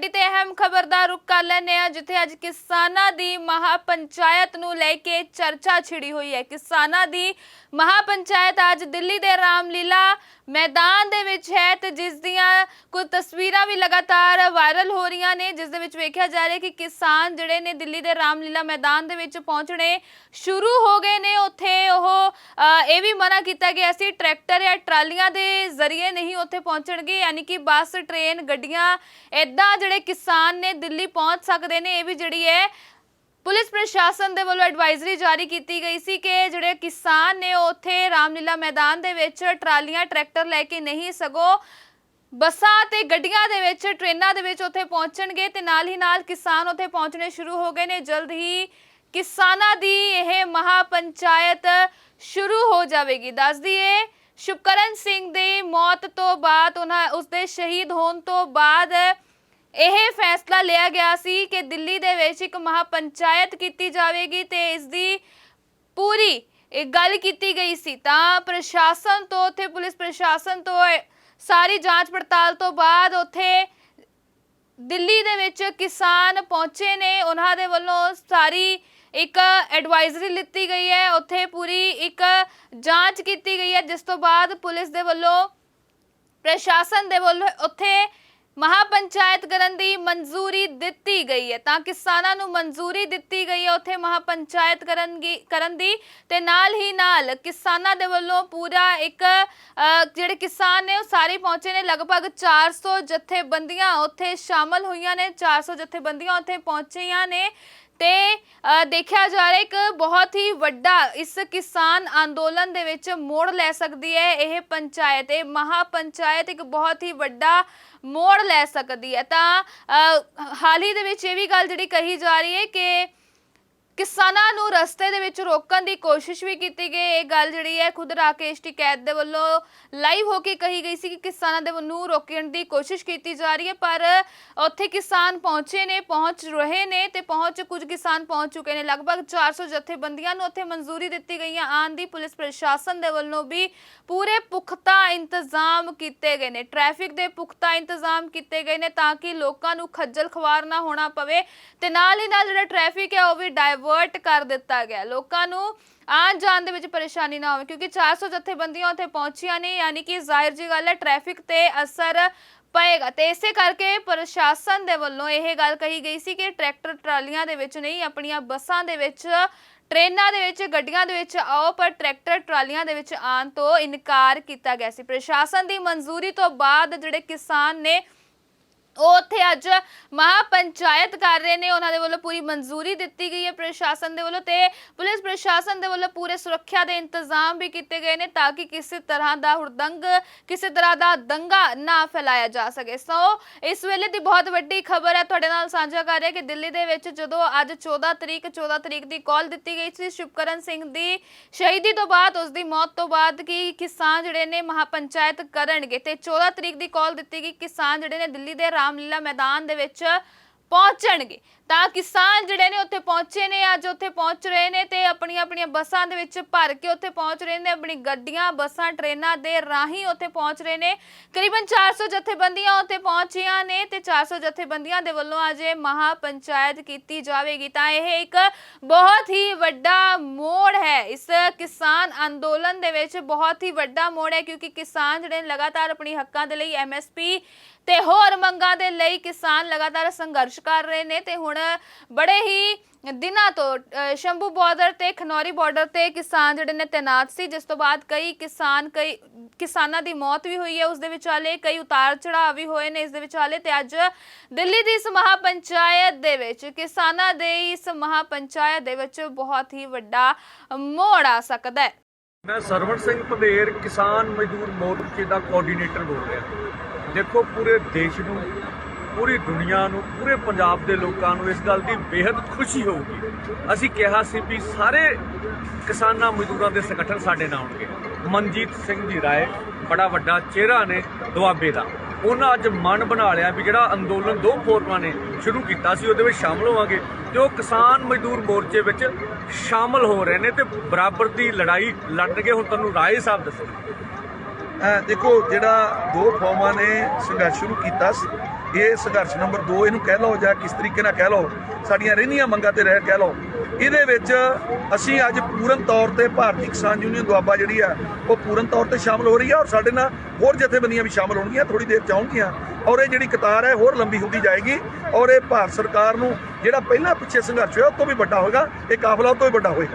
ਵੱਡੀ ਤੇ ਅਹਿਮ ਖਬਰ ਦਾ ਰੁਕ ਕਰ ਲੈਂਦੇ ਆ ਜਿੱਥੇ ਅੱਜ ਕਿਸਾਨਾਂ ਦੀ ਮਹਾ ਪੰਚਾਇਤ ਨੂੰ ਲੈ ਕੇ ਚਰਚਾ ਛਿੜੀ ਹੋਈ ਹੈ। ਕਿਸਾਨਾਂ ਦੀ ਮਹਾ ਪੰਚਾਇਤ ਅੱਜ ਦਿੱਲੀ ਦੇ ਰਾਮਲੀਲਾ ਮੈਦਾਨ ਦੇ ਵਿੱਚ ਹੈ ਤੇ ਜਿਸ ਦੀਆਂ ਕੁਝ ਤਸਵੀਰਾਂ ਵੀ ਲਗਾਤਾਰ ਵਾਇਰਲ ਹੋ ਰਹੀਆਂ ਨੇ, ਜਿਸ ਦੇ ਵਿੱਚ ਵੇਖਿਆ ਜਾ ਰਿਹਾ ਕਿ ਕਿਸਾਨ ਜਿਹੜੇ ਨੇ ਦਿੱਲੀ ਦੇ ਰਾਮਲੀਲਾ ਮੈਦਾਨ ਦੇ ਵਿੱਚ ਪਹੁੰਚਣੇ ਸ਼ੁਰੂ ਹੋ ਗਏ ਨੇ। ਉੱਥੇ ਉਹ ਇਹ ਵੀ ਮਨਾ ਕੀਤਾ ਗਿਆ ਸੀ, ਟਰੈਕਟਰ ਜਾਂ ਟਰਾਲੀਆਂ ਦੇ ਜ਼ਰੀਏ ਨਹੀਂ ਉੱਥੇ ਪਹੁੰਚਣਗੇ, ਯਾਨੀ ਕਿ ਬੱਸ, ਟ੍ਰੇਨ, ਗੱਡੀਆਂ ਇਦਾਂ ਜਿਹੜੇ ਕਿਸਾਨ ਨੇ ਦਿੱਲੀ ਪਹੁੰਚ ਸਕਦੇ ਨੇ, ਇਹ ਵੀ ਜਿਹੜੀ ਹੈ, ਪੁਲਿਸ ਪ੍ਰਸ਼ਾਸਨ ਦੇ ਵੱਲੋਂ ਐਡਵਾਈਜ਼ਰੀ ਜਾਰੀ ਕੀਤੀ ਗਈ ਸੀ ਕਿ ਜਿਹੜੇ ਕਿਸਾਨ ਨੇ ਉਹ ਉੱਥੇ ਰਾਮਲੀਲਾ ਮੈਦਾਨ ਦੇ ਵਿੱਚ ਟਰਾਲੀਆਂ, ਟਰੈਕਟਰ ਲੈ ਕੇ ਨਹੀਂ ਸਗੋ ਬੱਸਾਂ ਤੇ ਗੱਡੀਆਂ ਦੇ ਵਿੱਚ, ਟ੍ਰੇਨਾਂ ਦੇ ਵਿੱਚ ਉੱਥੇ ਪਹੁੰਚਣਗੇ ਤੇ ਨਾਲ ਹੀ ਨਾਲ ਕਿਸਾਨ ਉੱਥੇ ਪਹੁੰਚਣੇ ਸ਼ੁਰੂ ਹੋ ਗਏ ਨੇ। ਜਲਦ ਹੀ ਕਿਸਾਨਾਂ ਦੀ ਇਹ ਮਹਾ ਪੰਚਾਇਤ ਸ਼ੁਰੂ ਹੋ ਜਾਵੇਗੀ। ਦੱਸ ਦਈਏ ਸ਼ੁਕਰਨ ਸਿੰਘ ਦੀ ਮੌਤ ਤੋਂ ਬਾਅਦ, ਉਹਨਾਂ, ਉਸਦੇ ਸ਼ਹੀਦ ਹੋਣ ਤੋਂ ਬਾਅਦ ਇਹ ਫੈਸਲਾ ਲਿਆ ਗਿਆ ਸੀ ਕਿ ਦਿੱਲੀ ਦੇ ਵਿੱਚ ਇੱਕ ਮਹਾ ਪੰਚਾਇਤ ਕੀਤੀ ਜਾਵੇਗੀ ਤੇ ਇਸ ਦੀ ਪੂਰੀ ਇਹ ਗੱਲ ਕੀਤੀ ਗਈ ਸੀ। ਤਾਂ ਪ੍ਰਸ਼ਾਸਨ ਤੋਂ, ਉੱਥੇ ਪੁਲਿਸ ਪ੍ਰਸ਼ਾਸਨ ਤੋਂ ਸਾਰੀ ਜਾਂਚ ਪੜਤਾਲ ਤੋਂ ਬਾਅਦ ਉੱਥੇ ਦਿੱਲੀ ਦੇ ਵਿੱਚ ਕਿਸਾਨ ਪਹੁੰਚੇ ਨੇ। ਉਹਨਾਂ ਦੇ ਵੱਲੋਂ ਸਾਰੀ ਇੱਕ ਐਡਵਾਈਜ਼ਰੀ ਲਿੱਤੀ ਗਈ ਹੈ। ਉੱਥੇ ਪੂਰੀ ਇੱਕ ਜਾਂਚ ਕੀਤੀ ਗਈ ਹੈ। ਜਿਸ ਤੋਂ ਬਾਅਦ ਪੁਲਿਸ ਦੇ ਵੱਲੋਂ, ਪ੍ਰਸ਼ਾਸਨ ਦੇ ਵੱਲੋਂ ਉੱਥੇ ਮਹਾਪੰਚਾਇਤ ਕਰਨ ਦੀ ਮਨਜ਼ੂਰੀ ਦਿੱਤੀ ਗਈ ਹੈ। ਤਾਂ ਕਿਸਾਨਾਂ ਨੂੰ ਮਨਜ਼ੂਰੀ ਦਿੱਤੀ ਗਈ ਹੈ ਉੱਥੇ ਮਹਾਪੰਚਾਇਤ ਕਰਨ ਦੀ ਕਰਨ ਦੀ ਤੇ ਨਾਲ ਹੀ ਨਾਲ ਕਿਸਾਨਾਂ ਦੇ ਵੱਲੋਂ ਪੂਰਾ ਇੱਕ ਜਿਹੜੇ ਕਿਸਾਨ ਨੇ ਉਹ ਸਾਰੇ ਪਹੁੰਚੇ ਨੇ। ਲਗਭਗ 400 ਜਥੇਬੰਦੀਆਂ ਉੱਥੇ ਸ਼ਾਮਲ ਹੋਈਆਂ ਨੇ। 400 ਜਥੇਬੰਦੀਆਂ ਉੱਥੇ ਪਹੁੰਚੀਆਂ ਨੇ। ਤੇ ਦੇਖਿਆ ਜਾ ਰਿਹਾ ਇੱਕ ਬਹੁਤ ਹੀ ਵੱਡਾ ਇਸ ਕਿਸਾਨ ਅੰਦੋਲਨ ਦੇ ਵਿੱਚ ਮੋੜ ਲੈ ਸਕਦੀ ਹੈ, ਇਹ ਪੰਚਾਇਤ, ਇਹ ਮਹਾ ਪੰਚਾਇਤ ਇੱਕ ਬਹੁਤ ਹੀ ਵੱਡਾ ਮੋੜ ਲੈ ਸਕਦੀ ਹੈ। ਤਾਂ ਹਾਲ ਹੀ ਦੇ ਵਿੱਚ ਇਹ ਵੀ ਗੱਲ ਜਿਹੜੀ ਕਹੀ ਜਾ ਰਹੀ ਹੈ ਕਿ ਕਿਸਾਨਾਂ ਨੂੰ ਰਸਤੇ ਦੇ ਵਿੱਚ ਰੋਕਣ ਦੀ ਕੋਸ਼ਿਸ਼ ਵੀ ਕੀਤੀ ਗਈ। ਇਹ ਗੱਲ ਜਿਹੜੀ ਹੈ ਖੁਦ ਰਾਕੇਸ਼ ਟਿਕੈਤ ਦੇ ਵੱਲੋਂ ਲਾਈਵ ਹੋ ਕੇ ਕਹੀ ਗਈ ਸੀ ਕਿ ਕਿਸਾਨਾਂ ਦੇ ਨੂੰ ਰੋਕਣ ਦੀ ਕੋਸ਼ਿਸ਼ ਕੀਤੀ ਜਾ ਰਹੀ ਹੈ, ਪਰ ਉੱਥੇ ਕਿਸਾਨ ਪਹੁੰਚੇ ਨੇ, ਪਹੁੰਚ ਰਹੇ ਨੇ ਤੇ ਪਹੁੰਚ ਕੁਝ ਕਿਸਾਨ ਪਹੁੰਚ ਚੁੱਕੇ ਨੇ। ਲਗਭਗ 400 ਜਥੇਬੰਦੀਆਂ ਨੂੰ ਉੱਥੇ ਮਨਜ਼ੂਰੀ ਦਿੱਤੀ ਗਈ ਹੈ। ਆਉਣ ਦੀ ਪੁਲਿਸ ਪ੍ਰਸ਼ਾਸਨ ਦੇ ਵੱਲੋਂ ਵੀ ਪੂਰੇ ਪੁਖਤਾ ਇੰਤਜ਼ਾਮ ਕੀਤੇ ਗਏ ਨੇ। ਟ੍ਰੈਫਿਕ ਦੇ ਪੁਖਤਾ ਇੰਤਜ਼ਾਮ ਕੀਤੇ ਗਏ ਨੇ ਤਾਂ ਕਿ ਲੋਕਾਂ ਨੂੰ ਖੱਜਲ ਖਵਾਰ ਨਾ ਹੋਣਾ ਪਵੇ ਤੇ ਨਾਲ ਹੀ ਨਾਲ ਜਿਹੜਾ ਟ੍ਰੈਫਿਕ ਹੈ, ਉਹ ਵੀ ਡਾਇਵਰਟ ਕਰ ਦਿੱਤਾ ਗਿਆ। ਲੋਕਾਂ ਨੂੰ ਆਉਣ ਜਾਣ ਦੇ ਵਿੱਚ ਪਰੇਸ਼ਾਨੀ ਨਾ ਹੋਵੇ, ਕਿਉਂਕਿ 400 ਜਥੇਬੰਦੀਆਂ ਉੱਥੇ ਪਹੁੰਚੀਆਂ ਨੇ, ਯਾਨੀ ਕਿ ਜ਼ਾਹਿਰ ਜੀ ਗੱਲ ਹੈ ਟ੍ਰੈਫਿਕ ਤੇ ਅਸਰ ਪਏਗਾ। ਤੇ ਇਸੇ ਕਰਕੇ ਪ੍ਰਸ਼ਾਸਨ ਦੇ ਵੱਲੋਂ ਇਹ ਗੱਲ ਕਹੀ ਗਈ ਸੀ ਕਿ ਟਰੈਕਟਰ ਟਰਾਲੀਆਂ ਦੇ ਵਿੱਚ ਨਹੀਂ, ਆਪਣੀਆਂ ਬੱਸਾਂ ਦੇ ਵਿੱਚ, ਟ੍ਰੇਨਾਂ ਦੇ ਵਿੱਚ, ਗੱਡੀਆਂ ਦੇ ਵਿੱਚ ਆਓ, ਪਰ ਟਰੈਕਟਰ ਟਰਾਲੀਆਂ ਦੇ ਵਿੱਚ ਆਉਣ ਤੋਂ ਇਨਕਾਰ ਕੀਤਾ ਗਿਆ ਸੀ। ਪ੍ਰਸ਼ਾਸਨ ਦੀ ਮਨਜ਼ੂਰੀ ਤੋਂ ਬਾਅਦ ਜਿਹੜੇ ਕਿਸਾਨ ਨੇ ਉਹ ਉੱਥੇ ਅੱਜ ਮਹਾ ਪੰਚਾਇਤ ਕਰ ਰਹੇ ਨੇ। ਉਹਨਾਂ ਦੇ ਵੱਲੋਂ ਪੂਰੀ ਮਨਜ਼ੂਰੀ ਦਿੱਤੀ ਗਈ ਹੈ ਪ੍ਰਸ਼ਾਸਨ ਦੇ ਵੱਲੋਂ ਤੇ ਪੁਲਿਸ ਪ੍ਰਸ਼ਾਸਨ ਦੇ ਵੱਲੋਂ ਪੂਰੇ ਸੁਰੱਖਿਆ ਦੇ ਇੰਤਜ਼ਾਮ ਵੀ ਕੀਤੇ ਗਏ ਨੇ ਤਾਂ ਕਿ ਕਿਸੇ ਤਰ੍ਹਾਂ ਦਾ ਹੁਰਦੰਗ ਕਿਸੇ ਤਰ੍ਹਾਂ ਦਾ ਦੰਗਾ ਨਾ ਫੈਲਾਇਆ ਜਾ ਸਕੇ। ਸੋ ਇਸ ਵੇਲੇ ਦੀ ਬਹੁਤ ਵੱਡੀ ਖਬਰ ਹੈ। ਤੁਹਾਡੇ ਨਾਲ ਸਾਂਝਾ ਕਰ ਰਿਹਾ ਕਿ ਦਿੱਲੀ ਦੇ ਵਿੱਚ ਜਦੋਂ ਅੱਜ 14 ਤਰੀਕ 14 ਤਰੀਕ ਦੀ ਕਾਲ ਦਿੱਤੀ ਗਈ ਸੀ, ਸ਼ੁਭਕਰਨ ਸਿੰਘ ਦੀ ਸ਼ਹੀਦੀ ਤੋਂ ਬਾਅਦ ਉਸ ਦੀ ਮੌਤ ਤੋਂ ਬਾਅਦ ਕਿ ਕਿਸਾਨ ਜਿਹੜੇ ਨੇ ਮਹਾ ਪੰਚਾਇਤ ਕਰਨਗੇ ਤੇ 14 ਤਰੀਕ ਦੀ ਕਾਲ ਦਿੱਤੀ ਗਈ। ਕਿਸਾਨ ਜਿਹੜੇ ਨੇ ਦਿੱਲੀ ਦੇ ਰਾਮ ਰਾਮਲੀਲਾ ਮੈਦਾਨ ਦੇ ਵਿੱਚ ਪਹੁੰਚਣਗੇ। ਤਾਂ ਕਿਸਾਨ ਜਿਹੜੇ ਨੇ ਉੱਥੇ ਪਹੁੰਚੇ ਨੇ, ਅੱਜ ਉੱਥੇ ਪਹੁੰਚ ਰਹੇ ਨੇ ਤੇ ਆਪਣੀਆਂ ਆਪਣੀਆਂ ਬੱਸਾਂ ਦੇ ਵਿੱਚ ਭਰ ਕੇ ਉੱਥੇ ਪਹੁੰਚ ਰਹੇ ਨੇ। ਆਪਣੀ ਗੱਡੀਆਂ, ਬੱਸਾਂ, ਟ੍ਰੇਨਾਂ ਦੇ ਰਾਹੀਂ ਉੱਥੇ ਪਹੁੰਚ ਰਹੇ ਨੇ। ਕਰੀਬਨ 400 ਜਥੇਬੰਦੀਆਂ ਉੱਥੇ ਪਹੁੰਚੀਆਂ ਨੇ ਤੇ 400 ਜਥੇਬੰਦੀਆਂ ਦੇ ਵੱਲੋਂ ਅੱਜ ਇਹ ਮਹਾ ਪੰਚਾਇਤ ਕੀਤੀ ਜਾਵੇਗੀ। ਤਾਂ ਇਹ ਇੱਕ ਬਹੁਤ ਹੀ ਵੱਡਾ ਮੋੜ ਹੈ। ਇਸ ਕਿਸਾਨ ਅੰਦੋਲਨ ਦੇ ਵਿੱਚ ਬਹੁਤ ਹੀ ਵੱਡਾ ਮੋੜ ਹੈ ਕਿਉਂਕਿ ਕਿਸਾਨ ਜਿਹੜੇ ਨੇ ਲਗਾਤਾਰ ਆਪਣੀ ਹੱਕਾਂ ਦੇ ਲਈ ਐਮਐਸਪੀ ਤੇ ਹੋਰ ਮੰਗਾਂ ਦੇ ਲਈ ਕਿਸਾਨ ਲਗਾਤਾਰ ਸੰਘਰਸ਼ ਕਰ ਰਹੇ ਨੇ ਤੇ ਹੁਣ ਬੜੇ ਹੀ ਦਿਨਾਂ ਤੋਂ ਸ਼ੰਭੂ ਬਾਰਡਰ ਤੇ, ਖਨੌਰੀ ਬਾਰਡਰ ਤੇ ਕਿਸਾਨ ਜਿਹੜੇ ਨੇ ਤੈਨਾਤ ਸੀ, ਜਿਸ ਤੋਂ ਬਾਅਦ ਕਈ ਕਿਸਾਨ, ਕਈ ਕਿਸਾਨਾਂ ਦੀ ਮੌਤ ਵੀ ਹੋਈ ਹੈ, ਉਸ ਦੇ ਵਿਚਾਲੇ ਕਈ ਉਤਾਰ ਚੜਾਅ ਵੀ ਹੋਏ ਨੇ ਇਸ ਦੇ ਵਿਚਾਲੇ ਤੇ ਅੱਜ ਦਿੱਲੀ ਦੀ ਇਸ ਮਹਾ ਪੰਚਾਇਤ ਦੇ ਵਿੱਚ, ਕਿਸਾਨਾਂ ਦੇ ਇਸ ਮਹਾ ਪੰਚਾਇਤ ਦੇ ਵਿੱਚ ਬਹੁਤ ਹੀ ਵੱਡਾ ਮੋੜ ਆ ਸਕਦਾ ਹੈ। ਮੈਂ ਸਰਵਣ ਸਿੰਘ ਪੰਧੇਰ ਕਿਸਾਨ ਮਜ਼ਦੂਰ ਮੋਰਚੇ ਦਾ ਕੋਆਰਡੀਨੇਟਰ ਬੋਲ ਰਿਹਾ। ਦੇਖੋ, ਪੂਰੇ ਦੇਸ਼ ਨੂੰ, ਪੂਰੀ ਦੁਨੀਆ ਨੂੰ, ਪੂਰੇ ਪੰਜਾਬ ਦੇ ਲੋਕਾਂ ਨੂੰ ਇਸ ਗੱਲ ਦੀ ਬੇहद ਖੁਸ਼ੀ ਹੋਊਗੀ। ਅਸੀਂ ਕਿਹਾ ਸੀ ਵੀ ਸਾਰੇ ਕਿਸਾਨਾਂ ਮਜ਼ਦੂਰਾਂ ਦੇ ਸੰਗਠਨ ਸਾਡੇ ਨਾਲ ਆਉਣਗੇ। ਮਨਜੀਤ ਸਿੰਘ ਜੀ ਰਾਏ ਬੜਾ ਵੱਡਾ ਚਿਹਰਾ ਨੇ ਦੁਆਬੇ ਦਾ। ਉਹਨਾਂ ਅੱਜ ਮਨ ਬਣਾ ਲਿਆ ਵੀ ਜਿਹੜਾ ਅੰਦੋਲਨ ਦੋ ਫੋਰਮਾਂ ਨੇ ਸ਼ੁਰੂ ਕੀਤਾ ਸੀ, ਉਹਦੇ ਵਿੱਚ ਸ਼ਾਮਲ ਹੋਵਾਂਗੇ ਤੇ ਉਹ ਕਿਸਾਨ ਮਜ਼ਦੂਰ ਮੋਰਚੇ ਵਿੱਚ ਸ਼ਾਮਲ ਹੋ ਰਹੇ ਨੇ ਤੇ ਬਰਾਬਰ ਦੀ ਲੜਾਈ ਲੜਨਗੇ। ਹੁਣ ਤੁਹਾਨੂੰ ਰਾਏ ਸਾਹਿਬ ਦੱਸਣਗੇ। ਦੇਖੋ, ਜਿਹੜਾ ਦੋ ਫੌਮਾਂ ਨੇ ਸੰਘਰਸ਼ ਸ਼ੁਰੂ ਕੀਤਾ ਇਹ ਸੰਘਰਸ਼ ਨੰਬਰ 2 ਇਹਨੂੰ ਕਹਿ ਲਓ ਜਾਂ ਕਿਸ ਤਰੀਕੇ ਨਾਲ ਕਹਿ ਲਓ, ਸਾਡੀਆਂ ਰਹਿੰਦੀਆਂ ਮੰਗਾਂ ਤੇ ਰਹਿ, ਕਹਿ ਲਓ। ਇਹਦੇ ਵਿੱਚ ਅਸੀਂ ਅੱਜ ਪੂਰਨ ਤੌਰ ਤੇ ਭਾਰਤੀ ਕਿਸਾਨ ਯੂਨੀਅਨ ਦੁਆਬਾ ਜਿਹੜੀ ਆ, ਉਹ ਪੂਰਨ ਤੌਰ ਤੇ ਸ਼ਾਮਲ ਹੋ ਰਹੀ ਆ ਔਰ ਸਾਡੇ ਨਾਲ ਹੋਰ ਜਥੇਬੰਦੀਆਂ ਵੀ ਸ਼ਾਮਲ ਹੋਣਗੀਆਂ ਥੋੜੀ ਦੇਰ ਚ ਆਉਣਗੀਆਂ। ਔਰ ਇਹ ਜਿਹੜੀ ਕਤਾਰ ਹੈ, ਹੋਰ ਲੰਬੀ ਹੁੰਦੀ ਜਾਏਗੀ। ਔਰ ਇਹ ਭਾਰਤ ਸਰਕਾਰ ਨੂੰ ਜਿਹੜਾ ਪਹਿਲਾਂ ਪਿੱਛੇ ਸੰਘਰਸ਼ ਹੋਇਆ, ਉਹ ਤੋਂ ਵੀ ਵੱਡਾ ਹੋਏਗਾ, ਇਹ ਕਾਫਲਾ ਉਹ ਤੋਂ ਵੀ ਵੱਡਾ ਹੋਏਗਾ।